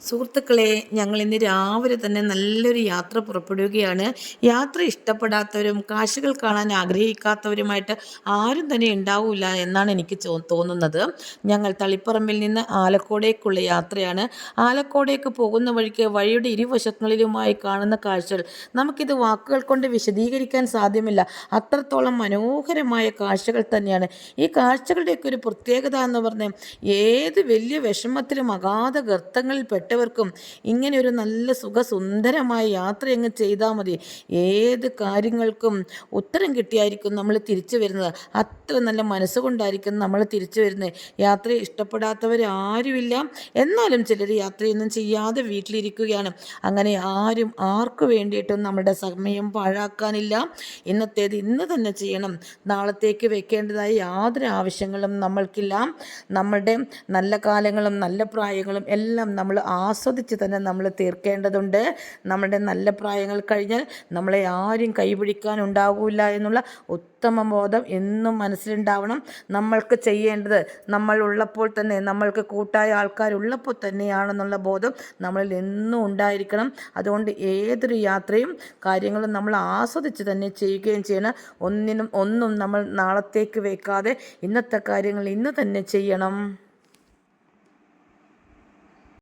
സുഹൃത്തുക്കളെ ഞങ്ങൾ ഇന്ന് രാവിലെ തന്നെ നല്ലൊരു യാത്ര പുറപ്പെടുകയാണ്. യാത്ര ഇഷ്ടപ്പെടാത്തവരും കാശുകൾ കാണാൻ ആഗ്രഹിക്കാത്തവരുമായിട്ട് ആരും തന്നെ ഉണ്ടാവില്ല എന്നാണ് എനിക്ക് തോന്നുന്നത്. ഞങ്ങൾ തളിപ്പറമ്പിൽ നിന്ന് ആലക്കോടേക്കുള്ള യാത്രയാണ്. ആലക്കോടേക്ക് പോകുന്ന വഴിക്ക് വഴിയുടെ ഇരുവശങ്ങളിലുമായി കാണുന്ന കാഴ്ചകൾ. നമുക്കിത് വാക്കുകൾ കൊണ്ട് വിശദീകരിക്കാൻ സാധ്യമല്ല. അത്രത്തോളം മനോഹരമായ കാഴ്ചകൾ തന്നെയാണ്. ഈ കാഴ്ചകളുടെയൊക്കെ ഒരു പ്രത്യേകത എന്ന് പറഞ്ഞാൽ ഏത് വലിയ വിഷമത്തിലും അഗാധ ഗർത്തങ്ങളിൽ പെട്ടവർക്കും ഇങ്ങനെ ഒരു നല്ല സുഖസുന്ദരമായ യാത്ര അങ്ങ് ചെയ്താൽ മതി. ഏത് കാര്യങ്ങൾക്കും ഉത്തരം കിട്ടിയായിരിക്കും നമ്മൾ തിരിച്ചു വരുന്നത്. അത്ര നല്ല മനസ്സുകൊണ്ടായിരിക്കും നമ്മൾ തിരിച്ചു വരുന്നത്. യാത്ര ഇഷ്ടപ്പെടാത്തവർ ആരുമില്ല. എന്നാലും ചിലർ യാത്രയൊന്നും ചെയ്യാതെ വീട്ടിലിരിക്കുകയാണ്. അങ്ങനെ ആരും ആർക്കു വേണ്ടിയിട്ടും നമ്മുടെ സമയം പാഴാക്കാനില്ല. ഇന്നത്തേത് ഇന്ന് തന്നെ ചെയ്യണം. നാളത്തേക്ക് വെക്കേണ്ടതായ യാതൊരു ആവശ്യങ്ങളും നമ്മൾക്കില്ല. നമ്മളുടെ നല്ല കാലങ്ങളും നല്ല പ്രായങ്ങളും എല്ലാം നമ്മൾ ആസ്വദിച്ച് തന്നെ നമ്മൾ തീർക്കേണ്ടതുണ്ട്. നമ്മുടെ നല്ല പ്രായങ്ങൾ കഴിഞ്ഞാൽ നമ്മളെ ആരും കൈപിടിക്കാൻ കൈപിടിക്കാനുണ്ടാകില്ല എന്നുള്ള ഉത്തമ ബോധം എന്നും മനസ്സിലുണ്ടാവണം. നമ്മൾക്ക് ചെയ്യേണ്ടത് നമ്മൾ ഉള്ളപ്പോൾ തന്നെ നമ്മൾക്ക് കൂട്ടായ ആൾക്കാരുള്ളപ്പോൾ തന്നെയാണെന്നുള്ള ബോധം നമ്മളിൽ എന്നും ഉണ്ടായിരിക്കണം. അതുകൊണ്ട് ഏതൊരു യാത്രയും കാര്യങ്ങളും നമ്മൾ ആസ്വദിച്ച് തന്നെ ചെയ്യുകയും ചെയ്യണം. ഒന്നിനും ഒന്നും നമ്മൾ നാളത്തേക്ക് വെക്കാതെ ഇന്നത്തെ കാര്യങ്ങൾ ഇന്ന് തന്നെ ചെയ്യണം.